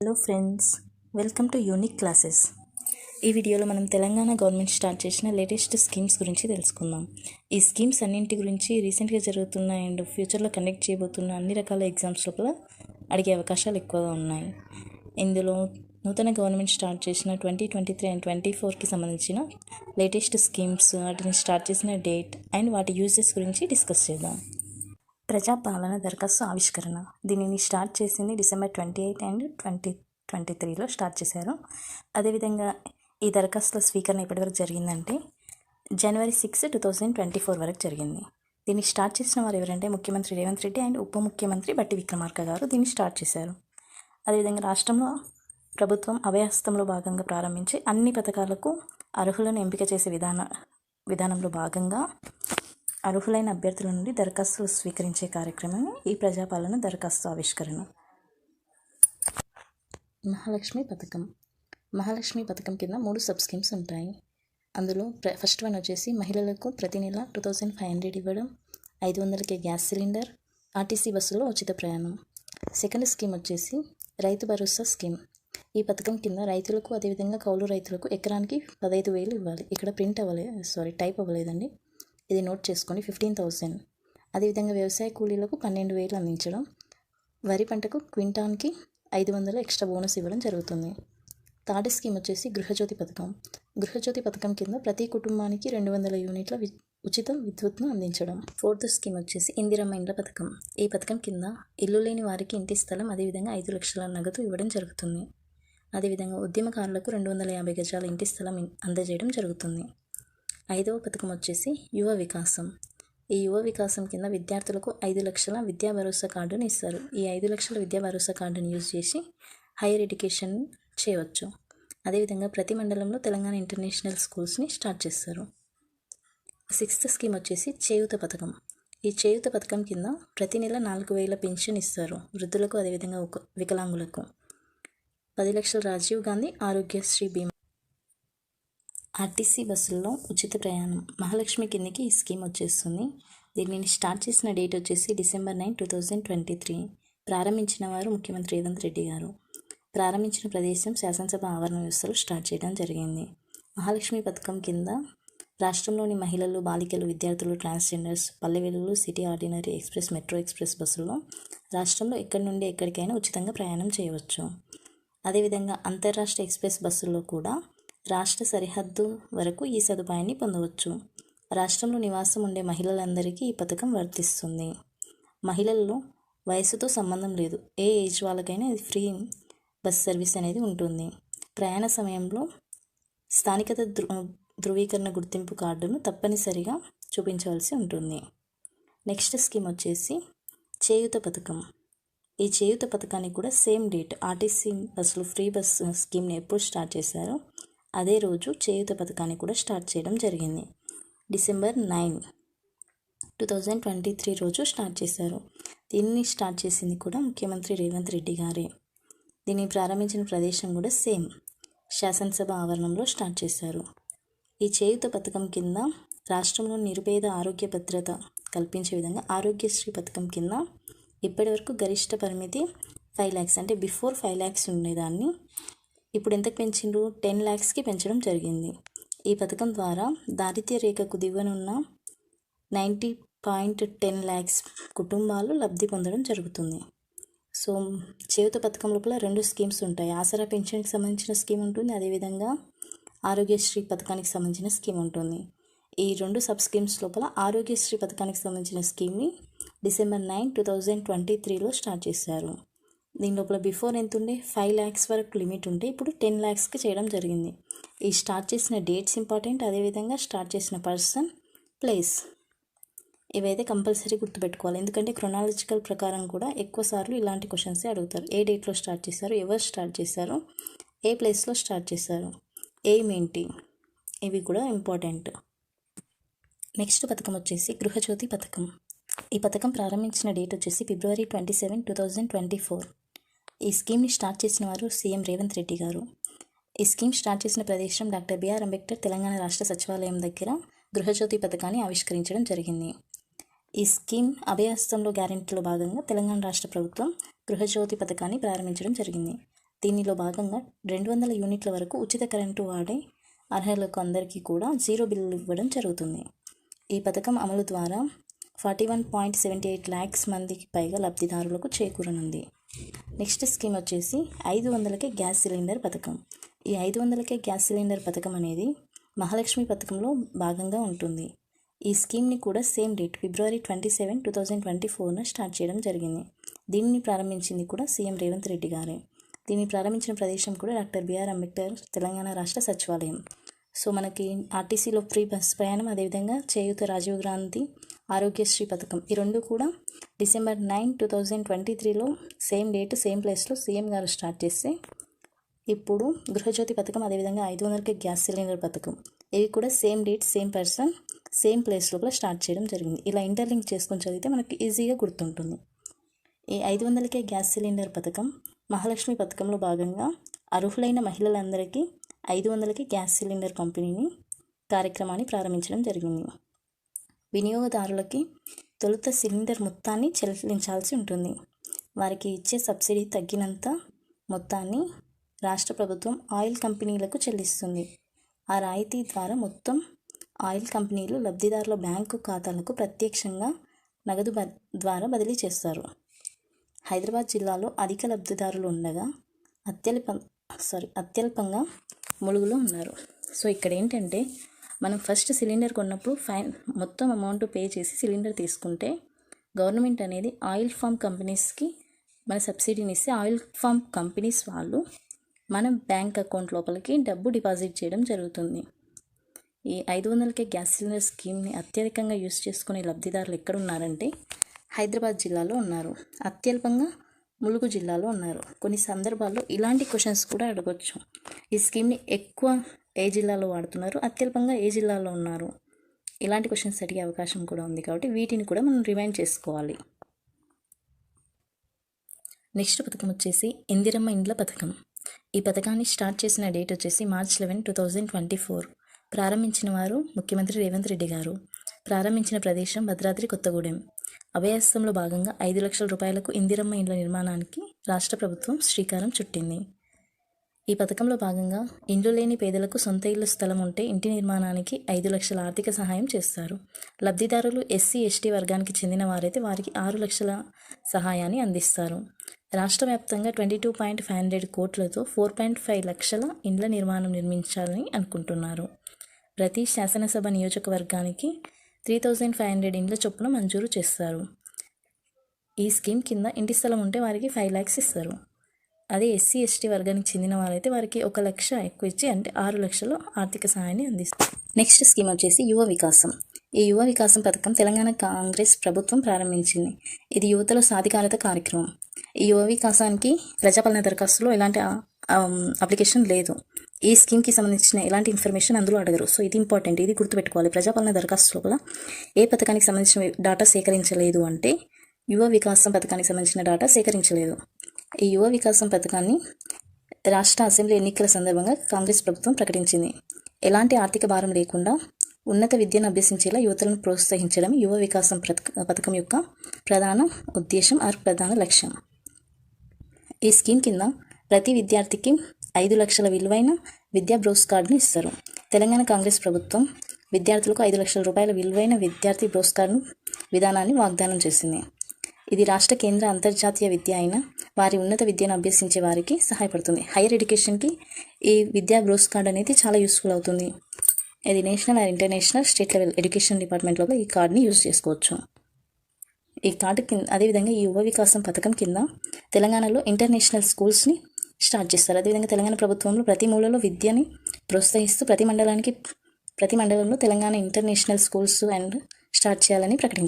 Hello friends welcome to unique classes ఈ వీడియోలో మనం తెలంగాణ గవర్నమెంట్ స్టార్ట్ చేసిన లేటెస్ట్ స్కీమ్స్ గురించి తెలుసుకుందాం. ఈ స్కీమ్స్ అన్నింటి గురించి రీసెంట్గా జరుగుతున్న అండ్ ఫ్యూచర్లో కండక్ట్ చేయబోతున్న అన్ని రకాల ఎగ్జామ్స్ లోపల అడిగే అవకాశాలు ఎక్కువగా ఉన్నాయి. ఇందులో నూతన గవర్నమెంట్ స్టార్ట్ చేసిన twenty twenty three and twenty ఫోర్కి సంబంధించిన లేటెస్ట్ స్కీమ్స్ వాటిని స్టార్ట్ చేసిన డేట్ అండ్ వాటి యూజెస్ గురించి డిస్కస్ చేద్దాం. ప్రజాపాలన దరఖాస్తు ఆవిష్కరణ. దీనిని స్టార్ట్ చేసింది December twenty eight and twenty twenty త్రీలో స్టార్ట్ చేశారు. అదేవిధంగా ఈ దరఖాస్తుల స్వీకరణ ఇప్పటివరకు జరిగిందంటే జనవరి six two thousand twenty four వరకు జరిగింది. దీన్ని స్టార్ట్ చేసిన వారు ఎవరంటే ముఖ్యమంత్రి రేవంత్ రెడ్డి అండ్ ఉప ముఖ్యమంత్రి బట్టి విక్రమార్క గారు. దీన్ని స్టార్ట్ చేశారు. అదేవిధంగా రాష్ట్రంలో ప్రభుత్వం అభయహస్తంలో భాగంగా ప్రారంభించి అన్ని పథకాలకు అర్హులను ఎంపిక చేసే విధాన విధానంలో భాగంగా అర్హులైన అభ్యర్థుల నుండి దరఖాస్తులు స్వీకరించే కార్యక్రమం ఈ ప్రజాపాలన దరఖాస్తు ఆవిష్కరణ. మహాలక్ష్మి పథకం. మహాలక్ష్మి పథకం కింద మూడు సబ్ స్కీమ్స్ ఉంటాయి. అందులో ప్ర ఫస్ట్ వన్ వచ్చేసి మహిళలకు ప్రతి నెల టూ థౌజండ్ ఫైవ్ హండ్రెడ్ ఇవ్వడం ఐదు వందలకి గ్యాస్ సిలిండర్ ఆర్టీసీ బస్సులో ఉచిత ప్రయాణం. సెకండ్ స్కీమ్ వచ్చేసి రైతు భరోసా స్కీమ్. ఈ పథకం కింద రైతులకు అదేవిధంగా కౌలు రైతులకు ఎకరానికి పదహైదు వేలు ఇవ్వాలి. ఇక్కడ ప్రింట్ అవ్వలేదు సారీ టైప్ అవ్వలేదండి. ఇది నోట్ చేసుకోండి ఫిఫ్టీన్ థౌసండ్. అదేవిధంగా వ్యవసాయ కూలీలకు పన్నెండు వేలు అందించడం. వరి పంటకు క్వింటాన్కి ఐదు వందలు ఎక్స్ట్రా బోనస్ ఇవ్వడం జరుగుతుంది. థర్డ్ స్కీమ్ వచ్చేసి గృహజ్యోతి పథకం. గృహజ్యోతి పథకం కింద ప్రతి కుటుంబానికి రెండు వందల యూనిట్ల వి ఉచిత విద్యుత్ను అందించడం. ఫోర్త్ స్కీమ్ వచ్చేసి ఇందిరమ్మ ఇండ్ల పథకం. ఈ పథకం కింద ఇల్లు లేని వారికి ఇంటి స్థలం అదేవిధంగా ఐదు లక్షల నగదు ఇవ్వడం జరుగుతుంది. అదేవిధంగా ఉద్యమకారులకు రెండు వందల యాభై గజాల ఇంటి స్థలం అందజేయడం జరుగుతుంది. ఐదవ పథకం వచ్చేసి యువ వికాసం. ఈ యువ వికాసం కింద విద్యార్థులకు ఐదు లక్షల విద్యా భరోసా కార్డును ఇస్తారు. ఈ ఐదు లక్షల విద్యా భరోసా కార్డును యూజ్ చేసి హైయర్ ఎడ్యుకేషన్ చేయవచ్చు. అదేవిధంగా ప్రతి మండలంలో తెలంగాణ ఇంటర్నేషనల్ స్కూల్స్ని స్టార్ట్ చేస్తారు. సిక్స్త్ స్కీమ్ వచ్చేసి చేయూత పథకం. ఈ చేయూత పథకం కింద ప్రతి నెల నాలుగు వేల పెన్షన్ ఇస్తారు వృద్ధులకు అదేవిధంగా ఒక వికలాంగులకు. పది లక్షల రాజీవ్ గాంధీ ఆరోగ్యశ్రీ బీమా. ఆర్టీసీ బస్సుల్లో ఉచిత ప్రయాణం. మహాలక్ష్మి కిందకి ఈ స్కీమ్ వచ్చేస్తుంది. దీనిని స్టార్ట్ చేసిన డేట్ వచ్చేసి December nine two thousand twenty three ప్రారంభించిన వారు ముఖ్యమంత్రి రేవంత్ రెడ్డి గారు. ప్రారంభించిన ప్రదేశం శాసనసభ ఆవరణ వ్యవస్థలో స్టార్ట్ చేయడం జరిగింది. మహాలక్ష్మి పథకం కింద రాష్ట్రంలోని మహిళలు బాలికలు విద్యార్థులు ట్రాన్స్జెండర్స్ పల్లె వెలుగులు city ordinary express metro express బస్సుల్లో రాష్ట్రంలో ఎక్కడి నుండి ఎక్కడికైనా ఉచితంగా ప్రయాణం చేయవచ్చు. అదేవిధంగా అంతర్రాష్ట్ర ఎక్స్ప్రెస్ బస్సుల్లో కూడా రాష్ట్ర సరిహద్దు వరకు ఈ సదుపాయాన్ని పొందవచ్చు. రాష్ట్రంలో నివాసం ఉండే మహిళలందరికీ ఈ పథకం వర్తిస్తుంది. మహిళల్లో వయసుతో సంబంధం లేదు. ఏ ఏజ్ వాళ్ళకైనా ఇది ఫ్రీ బస్ సర్వీస్ అనేది ఉంటుంది. ప్రయాణ సమయంలో స్థానికత ధృవీకరణ గుర్తింపు కార్డును తప్పనిసరిగా చూపించవలసి ఉంటుంది. నెక్స్ట్ స్కీమ్ వచ్చేసి చేయూత పథకం. ఈ చేయూత పథకానికి కూడా సేమ్ డేట్ ఆర్టీసీ బస్సులు ఫ్రీ బస్ స్కీమ్ని ఎప్పుడు స్టార్ట్ చేశారో అదే రోజు చేయూత పథకాన్ని కూడా స్టార్ట్ చేయడం జరిగింది. December nine two thousand twenty three రోజు స్టార్ట్ చేశారు. దీన్ని స్టార్ట్ చేసింది కూడా ముఖ్యమంత్రి రేవంత్ రెడ్డి గారే. దీన్ని ప్రారంభించిన ప్రదేశం కూడా సేమ్. శాసనసభ ఆవరణంలో స్టార్ట్ చేశారు. ఈ చేయుత పథకం కింద రాష్ట్రంలో నిరుపేద ఆరోగ్య భద్రత కల్పించే విధంగా ఆరోగ్యశ్రీ పథకం కింద ఇప్పటివరకు గరిష్ట పరిమితి ఫైవ్ ల్యాక్స్ అంటే బిఫోర్ ఫైవ్ ల్యాక్స్ ఉండేదాన్ని ఇప్పుడు ఎంతకు పెంచిండ్రు టెన్ ల్యాక్స్కి పెంచడం జరిగింది. ఈ పథకం ద్వారా దారిద్ర్య రేఖకు దిగువనున్న నైంటీ పాయింట్ టెన్ ల్యాక్స్ కుటుంబాలు లబ్ధి పొందడం జరుగుతుంది. సో చేయుత పథకం లోపల రెండు స్కీమ్స్ ఉంటాయి. ఆసరా పెన్షన్కి సంబంధించిన స్కీమ్ ఉంటుంది. అదేవిధంగా ఆరోగ్యశ్రీ పథకానికి సంబంధించిన స్కీమ్ ఉంటుంది. ఈ రెండు సబ్ స్కీమ్స్ లోపల ఆరోగ్యశ్రీ పథకానికి సంబంధించిన స్కీమ్ని December nine two thousand twenty త్రీలో స్టార్ట్ చేశారు. దీని లోపల బిఫోర్ ఎంత ఉండే ఫైవ్ ల్యాక్స్ వరకు లిమిట్ ఉంటే ఇప్పుడు టెన్ ల్యాక్స్కి చేయడం జరిగింది. ఈ స్టార్ట్ చేసిన డేట్స్ ఇంపార్టెంట్ అదేవిధంగా స్టార్ట్ చేసిన పర్సన్ ప్లేస్ ఇవైతే కంపల్సరీ గుర్తుపెట్టుకోవాలి. ఎందుకంటే క్రొనాలజికల్ ప్రకారం కూడా ఎక్కువ సార్లు ఇలాంటి క్వశ్చన్సే అడుగుతారు. ఏ డేట్లో స్టార్ట్ చేశారు? ఎవరు స్టార్ట్ చేశారు? ఏ ప్లేస్లో స్టార్ట్ చేశారు? ఎయిమ్ ఏంటి? ఇవి కూడా ఇంపార్టెంట్ నెక్స్ట్ పథకం వచ్చేసి గృహజ్యోతి పథకం. ఈ పథకం ప్రారంభించిన డేట్ వచ్చేసి ఫిబ్రవరి twenty seven two thousand twenty four ఈ స్కీమ్ని స్టార్ట్ చేసిన వారు సీఎం రేవంత్ రెడ్డి గారు. ఈ స్కీమ్ స్టార్ట్ చేసిన ప్రదేశం డాక్టర్ బిఆర్ అంబేద్కర్ తెలంగాణ రాష్ట్ర సచివాలయం దగ్గర గృహజ్యోతి పథకాన్ని ఆవిష్కరించడం జరిగింది. ఈ స్కీమ్ అభయహస్తంలో గ్యారెంటీలో భాగంగా తెలంగాణ రాష్ట్ర ప్రభుత్వం గృహజ్యోతి పథకాన్ని ప్రారంభించడం జరిగింది. దీనిలో భాగంగా రెండు వందల యూనిట్ల వరకు ఉచిత కరెంటు వాడే అర్హులకు అందరికీ కూడా జీరో బిల్లులు ఇవ్వడం జరుగుతుంది. ఈ పథకం అమలు ద్వారా forty one point seventy eight lakhs మందికి పైగా లబ్ధిదారులకు చేకూరనుంది. నెక్స్ట్ స్కీమ్ వచ్చేసి ఐదు వందలకే గ్యాస్ సిలిండర్ పథకం. ఈ ఐదు వందలకే గ్యాస్ సిలిండర్ పథకం అనేది మహాలక్ష్మి పథకంలో భాగంగా ఉంటుంది. ఈ స్కీమ్ని కూడా సేమ్ డేట్ ఫిబ్రవరి twenty seven two thousand twenty ఫోర్న start చేయడం జరిగింది. దీనిని ప్రారంభించింది కూడా సీఎం రేవంత్ రెడ్డి గారే. దీన్ని ప్రారంభించిన ప్రదేశం కూడా డాక్టర్ బిఆర్ అంబేద్కర్ తెలంగాణ రాష్ట్ర సచివాలయం. సో మనకి ఆర్టీసీలో ఫ్రీ బస్ ప్రయాణం అదేవిధంగా చేయూత రాజీవ్ గాంధీ ఆరోగ్యశ్రీ పథకం. ఈ రెండు కూడా December nine two thousand twenty త్రీలో సేమ్ డేట్ సేమ్ ప్లేస్లో సీఎం గారు స్టార్ట్ చేస్తే ఇప్పుడు గృహజ్యోతి పథకం అదేవిధంగా ఐదు వందలకి గ్యాస్ సిలిండర్ పథకం. ఇవి కూడా same date same person same place లోపల స్టార్ట్ చేయడం జరిగింది. ఇలా ఇంటర్లింక్ చేసుకొని చదివితే మనకి ఈజీగా గుర్తుంటుంది. ఈ ఐదు వందలకే గ్యాస్ సిలిండర్ పథకం మహాలక్ష్మి పథకంలో భాగంగా అర్హులైన మహిళలందరికీ ఐదు వందలకి గ్యాస్ సిలిండర్ పంపిణీని కార్యక్రమాన్ని ప్రారంభించడం జరిగింది. వినియోగదారులకి తొలుత సిలిండర్ మొత్తాన్ని చెల్లించాల్సి ఉంటుంది. వారికి ఇచ్చే సబ్సిడీ తగ్గినంత మొత్తాన్ని రాష్ట్ర ప్రభుత్వం ఆయిల్ కంపెనీలకు చెల్లిస్తుంది. ఆ రాయితీ ద్వారా మొత్తం ఆయిల్ కంపెనీలు లబ్ధిదారుల బ్యాంకు ఖాతాలకు ప్రత్యక్షంగా నగదు బ ద్వారా బదిలీ చేస్తారు. హైదరాబాద్ జిల్లాలో అధిక లబ్ధిదారులు ఉండగా అత్యల్ప సారీ అత్యల్పంగా ములుగులో ఉన్నారు. సో ఇక్కడ ఏంటంటే మనం ఫస్ట్ సిలిండర్ కొన్నప్పుడు ఫైన్ మొత్తం అమౌంట్ పే చేసి సిలిండర్ తీసుకుంటే గవర్నమెంట్ అనేది ఆయిల్ ఫామ్ కంపెనీస్కి మన సబ్సిడీని ఇస్తే ఆయిల్ ఫామ్ కంపెనీస్ వాళ్ళు మన బ్యాంక్ అకౌంట్ లోపలికి డబ్బు డిపాజిట్ చేయడం జరుగుతుంది. ఈ ఐదు వందలకే గ్యాస్ సిలిండర్ స్కీమ్ని అత్యధికంగా యూస్ చేసుకునే లబ్ధిదారులు ఎక్కడున్నారంటే హైదరాబాద్ జిల్లాలో ఉన్నారు. అత్యల్పంగా ములుగు జిల్లాలో ఉన్నారు. కొన్ని సందర్భాల్లో ఇలాంటి క్వశ్చన్స్ కూడా అడగొచ్చు. ఈ స్కీమ్ని ఎక్కువ ఏ జిల్లాలో వాడుతున్నారు? అత్యల్పంగా ఏ జిల్లాలో ఉన్నారు? ఇలాంటి క్వశ్చన్స్ అడిగే అవకాశం కూడా ఉంది కాబట్టి వీటిని కూడా మనం రిమైండ్ చేసుకోవాలి. నెక్స్ట్ పథకం వచ్చేసి ఇందిరమ్మ ఇండ్ల పథకం. ఈ పథకాన్ని స్టార్ట్ చేసిన డేట్ వచ్చేసి March eleven two thousand twenty four ప్రారంభించిన వారు ముఖ్యమంత్రి రేవంత్ రెడ్డి గారు. ప్రారంభించిన ప్రదేశం భద్రాద్రి కొత్తగూడెం. అభయస్థంలో భాగంగా ఐదు లక్షల రూపాయలకు ఇందిరమ్మ ఇండ్ల నిర్మాణానికి రాష్ట్ర ప్రభుత్వం శ్రీకారం చుట్టింది. ఈ పథకంలో భాగంగా ఇండ్లు లేని పేదలకు సొంత ఇల్లు స్థలం ఉంటే ఇంటి నిర్మాణానికి ఐదు లక్షల ఆర్థిక సహాయం చేస్తారు. లబ్ధిదారులు ఎస్సీ ఎస్టీ వర్గానికి చెందిన వారైతే వారికి ఆరు లక్షల సహాయాన్ని అందిస్తారు. రాష్ట్ర వ్యాప్తంగా twenty two point five hundred కోట్లతో ఫోర్ పాయింట్ ఫైవ్ లక్షల ఇండ్ల నిర్మాణం నిర్మించాలని అనుకుంటున్నారు. ప్రతి శాసనసభ నియోజకవర్గానికి త్రీ థౌజండ్ ఫైవ్ హండ్రెడ్ ఇండ్ల చొప్పున మంజూరు చేస్తారు. ఈ స్కీమ్ కింద ఇంటి స్థలం ఉంటే వారికి ఫైవ్ ల్యాక్స్ ఇస్తారు. అదే ఎస్సీ ఎస్టీ వర్గానికి చెందిన వారైతే వారికి ఒక లక్ష ఎక్కువ ఇచ్చి అంటే ఆరు లక్షలు ఆర్థిక సహాయాన్ని అందిస్తారు నెక్స్ట్ స్కీమ్ వచ్చేసి యువ వికాసం. ఈ యువ వికాసం పథకం తెలంగాణ కాంగ్రెస్ ప్రభుత్వం ప్రారంభించింది. ఇది యువతలో సాధికారత కార్యక్రమం. ఈ యువ వికాసానికి ప్రజాపాలన దరఖాస్తులో ఎలాంటి అప్లికేషన్ లేదు. ఈ స్కీమ్కి సంబంధించిన ఎలాంటి ఇన్ఫర్మేషన్ అందులో అడగరు. సో ఇది ఇంపార్టెంట్ ఇది గుర్తుపెట్టుకోవాలి. ప్రజాపాలన దరఖాస్తు లోపల ఏ పథకానికి సంబంధించిన డాటా సేకరించలేదు అంటే యువ వికాసం పథకానికి సంబంధించిన డాటా సేకరించలేదు. ఈ యువ వికాసం పథకాన్ని రాష్ట్ర అసెంబ్లీ ఎన్నికల సందర్భంగా కాంగ్రెస్ ప్రభుత్వం ప్రకటించింది. ఎలాంటి ఆర్థిక భారం లేకుండా ఉన్నత విద్యను అభ్యసించేలా యువతలను ప్రోత్సహించడం యువ వికాసం పథకం యొక్క ప్రధాన ఉద్దేశం ఆర్ ప్రధాన లక్ష్యం. ఈ స్కీమ్ కింద ప్రతి విద్యార్థికి ఐదు లక్షల విలువైన విద్యా బ్రోస్ కార్డును ఇస్తారు. తెలంగాణ కాంగ్రెస్ ప్రభుత్వం విద్యార్థులకు ఐదు లక్షల రూపాయల విలువైన విద్యార్థి బ్రోస్ కార్డు విధానాన్ని వాగ్దానం చేసింది. ఇది రాష్ట్ర కేంద్ర అంతర్జాతీయ విద్య అయిన వారి ఉన్నత విద్యను అభ్యసించే వారికి సహాయపడుతుంది. హైయర్ ఎడ్యుకేషన్కి ఈ విద్యా బ్రోస్ కార్డ్ అనేది చాలా యూస్ఫుల్ అవుతుంది. ఇది national and international state level education డిపార్ట్మెంట్లో ఈ కార్డ్ని యూజ్ చేసుకోవచ్చు. ఈ కార్డు కింద అదేవిధంగా ఈ యువ వికాసం పథకం కింద తెలంగాణలో ఇంటర్నేషనల్ స్కూల్స్ని స్టార్ట్ చేస్తారు. అదేవిధంగా తెలంగాణ ప్రభుత్వంలో ప్రతి మూలలో విద్యని ప్రోత్సహిస్తూ ప్రతి మండలానికి ప్రతి మండలంలో Telangana international schools and start చేయాలని ప్రకటించారు